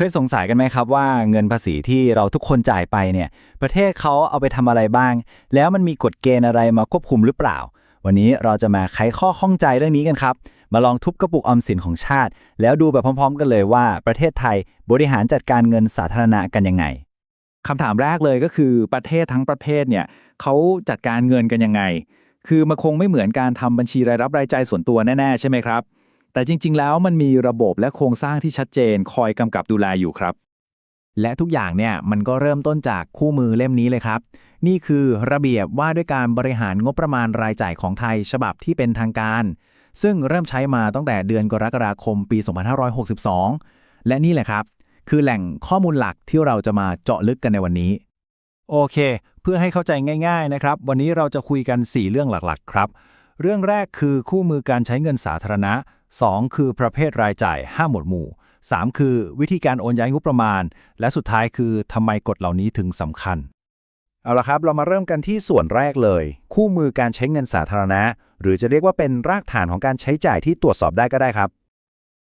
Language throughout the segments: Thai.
เคยสงสัยกันไหมครับว่าเงินภาษีที่เราทุกคนจ่ายไปเนี่ยประเทศเขาเอาไปทำอะไรบ้าง แล้วมันมีกฎเกณฑ์อะไรมาควบคุมหรือเปล่า วันนี้เราจะมาไขข้อข้องใจเรื่องนี้กันครับ มาลองทุบกระปุกออมสินของชาติ แล้วดูแบบพร้อมๆ กันเลยว่าประเทศไทยบริหารจัดการเงินสาธารณะกันยังไงคำถามแรกเลยก็คือประเทศทั้งประเทศเนี่ยเขาจัดการเงินกันยังไง คือมันคงไม่เหมือนการทำบัญชีรายรับรายจ่ายส่วนตัวแน่ๆใช่ไหมครับ แต่จริง ๆ แล้วมันมีระบบและโครงสร้างที่ชัดเจนคอยกำกับดูแลอยู่ครับ และทุกอย่างเนี่ยมันก็เริ่มต้นจากคู่มือเล่มนี้เลยครับ นี่คือระเบียบว่าด้วยการบริหารงบประมาณรายจ่ายของไทยฉบับที่เป็นทางการ ซึ่งเริ่มใช้มาตั้งแต่เดือนกรกฎาคมปี 2562 และนี่แหละครับ คือแหล่งข้อมูลหลักที่เราจะมาเจาะลึกกันในวันนี้ โอเค เพื่อให้เข้าใจง่าย ๆ นะครับ วันนี้เราจะคุยกัน 4 เรื่องหลักๆ ครับ เรื่องแรกคือคู่มือการใช้เงินสาธารณะ 2 คือประเภทรายจ่าย 5 หมวดหมู่ 3 คือวิธีการโอนย้ายงบประมาณ และสุดท้ายคือทำไมกฎเหล่านี้ถึงสำคัญ เอาละครับเรามาเริ่มกันที่ส่วนแรกเลย คู่มือการใช้เงินสาธารณะ หรือจะเรียกว่าเป็นรากฐานของการใช้จ่ายที่ตรวจสอบได้ก็ได้ครับ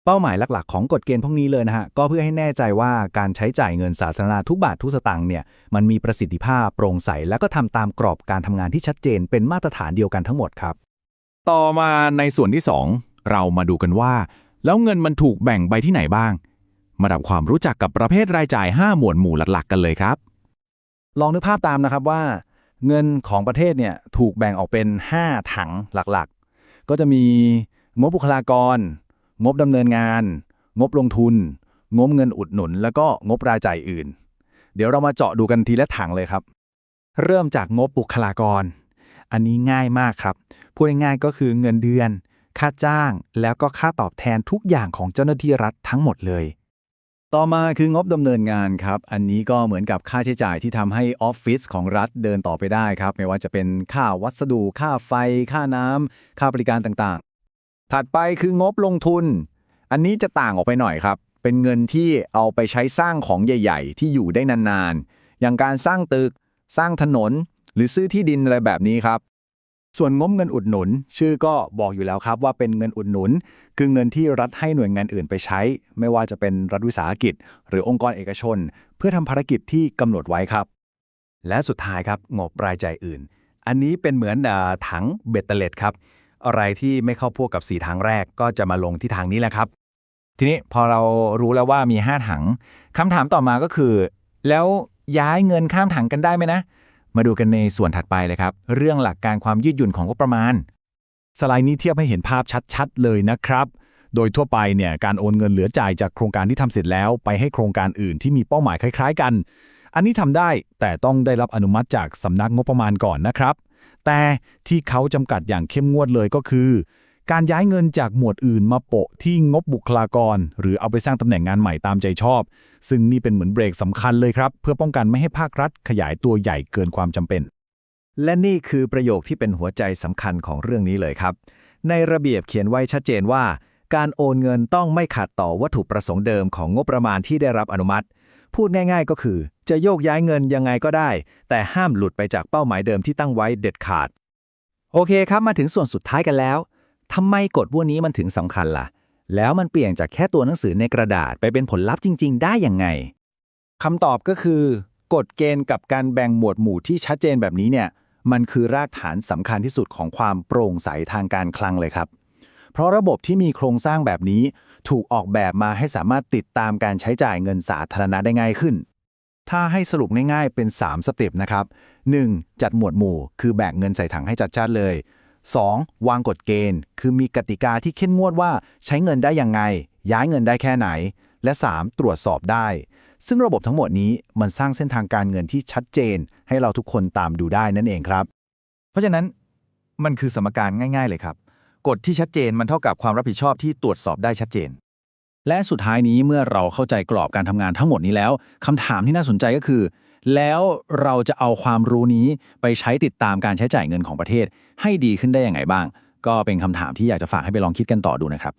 เป้าหมายหลัก ๆ ของกฎเกณฑ์พวกนี้เลยนะฮะ ก็เพื่อให้แน่ใจว่าการใช้จ่ายเงินสาธารณะทุกบาททุกสตางค์เนี่ย มันมีประสิทธิภาพโปร่งใส และก็ทำตามกรอบการทำงานที่ชัดเจน เป็นมาตรฐานเดียวกันทั้งหมดครับ ต่อมาในส่วนที่ 2 เรามาดูกันว่า แล้วเงินมันถูกแบ่งไปที่ไหนบ้าง มาดับความรู้จักกับประเภทรายจ่าย 5 หมวดหมู่หลักๆ กันเลยครับ ลองนึกภาพตามนะครับว่า เงินของประเทศเนี่ยถูกแบ่งออกเป็น 5 ถังหลักๆ ก็จะมีงบบุคลากร งบดำเนินงาน งบลงทุน งบเงินอุดหนุน แล้วก็งบรายจ่ายอื่น เดี๋ยวเรามาเจาะดูกันทีละถังเลยครับ เริ่มจากงบบุคลากร อันนี้ง่ายมากครับ พูดง่ายๆก็คือเงินเดือน ค่าจ้าง แล้วก็ค่าตอบแทนทุกอย่างของเจ้าหน้าที่รัฐทั้งหมดเลย ต่อมาคืองบดำเนินงานครับ อันนี้ก็เหมือนกับค่าใช้จ่ายที่ทำให้ออฟฟิศของรัฐเดินต่อไปได้ครับ ไม่ว่าจะเป็นค่าวัสดุ ค่าไฟ ค่าน้ำ ค่าบริการต่างๆ ถัดไปคืองบลงทุน อันนี้จะต่างออกไปหน่อยครับ เป็นเงินที่เอาไปใช้สร้างของใหญ่ ๆ ที่อยู่ได้นานๆ อย่างการสร้างตึก สร้างถนน หรือซื้อที่ดินอะไรแบบนี้ครับ ส่วนงบเงินอุดหนุน ชื่อก็บอกอยู่แล้วครับว่าเป็นเงินอุดหนุน คือเงินที่รัฐให้หน่วยงานอื่นไปใช้ ไม่ว่าจะเป็นรัฐวิสาหกิจ หรือองค์กรเอกชน เพื่อทำภารกิจที่กำหนดไว้ครับ และสุดท้ายครับงบรายจ่ายอื่น อันนี้เป็นเหมือนอถังเบตเตอร์เลดครับอะไรที่ไม่เข้าพวกกับ 4 ทางแรกก็จะมาลงที่ทางนี้แหละครับ ทีนี้พอเรารู้แล้วว่ามี 5 ถังคำถามต่อมาก็คือ แล้วย้ายเงินข้ามถังกันได้ไหมนะ มาดูกันในส่วนถัดไปเลยครับ เรื่องหลักการความยืดหยุ่นของงบประมาณ สไลด์นี้เทียบให้เห็นภาพชัดๆ เลยนะครับ โดยทั่วไปเนี่ยการโอนเงินเหลือจ่ายจากโครงการที่ทำเสร็จแล้ว ไปให้โครงการอื่นที่มีเป้าหมายคล้าย ๆ กัน อันนี้ทำได้แต่ต้องได้รับอนุมัติจากสำนักงบประมาณก่อนนะครับ แต่ที่เขาจำกัดอย่างเข้มงวดเลยก็คือ การย้ายเงินจากหมวดอื่นมาโปะที่งบบุคลากร หรือเอาไปสร้างตำแหน่งงานใหม่ตามใจชอบ ซึ่งนี่เป็นเหมือนเบรกสำคัญเลยครับ เพื่อป้องกันไม่ให้ภาครัฐขยายตัวใหญ่เกินความจำเป็น และนี่คือประโยคที่เป็นหัวใจสำคัญของเรื่องนี้เลยครับ ในระเบียบเขียนไว้ชัดเจนว่า การโอนเงินต้องไม่ขัดต่อวัตถุประสงค์เดิมของงบประมาณที่ได้รับอนุมัติ พูดง่าย ๆ ก็คือ จะโยกย้ายเงินยังไงก็ได้ แต่ห้ามหลุดไปจากเป้าหมายเดิมที่ตั้งไว้เด็ดขาด โอเคครับมาถึงส่วนสุดท้ายกันแล้ว ทำไมกฎพวกนี้มันถึงสำคัญล่ะ แล้วมันเปลี่ยนจากแค่ตัวหนังสือในกระดาษไปเป็นผลลัพธ์จริง ๆ ได้ยังไงคำตอบก็คือกฎเกณฑ์กับการแบ่งหมวดหมู่ที่ชัดเจนแบบนี้เนี่ยมันคือรากฐานสำคัญที่สุดของความโปร่งใสทางการคลังเลยครับ เพราะระบบที่มีโครงสร้างแบบนี้ ถูกออกแบบมาให้สามารถติดตามการใช้จ่ายเงินสาธารณะได้ง่ายขึ้น ถ้าให้สรุปง่ายๆเป็น 3 สเต็ปนะครับ 1. จัดหมวดหมู่ คือแบ่งเงินใส่ถังให้จัดจ้านเลย 2. วางกฎเกณฑ์ คือมีกติกาที่เข้มงวดว่าใช้เงินได้ยังไง ย้ายเงินได้แค่ไหน และ 3. ตรวจสอบได้ ซึ่งระบบทั้งหมดนี้มันสร้างเส้นทางการเงินที่ชัดเจน ให้เราทุกคนตามดูได้นั่นเองครับ เพราะฉะนั้นมันคือสมการง่าย ๆ เลยครับ กฎที่ชัดเจนมันเท่ากับความรับผิดชอบที่ตรวจสอบได้ชัดเจน และสุดท้ายนี้เมื่อเราเข้าใจกรอบการทำงานทั้งหมดนี้แล้วคำถามที่น่าสนใจก็คือ แล้วเราจะเอาความรู้นี้ไปใช้ติดตามการใช้จ่ายเงินของประเทศ ให้ดีขึ้นได้อย่างไรบ้าง ก็เป็นคำถามที่อยากจะฝากให้ไปลองคิดกันต่อดูนะครับ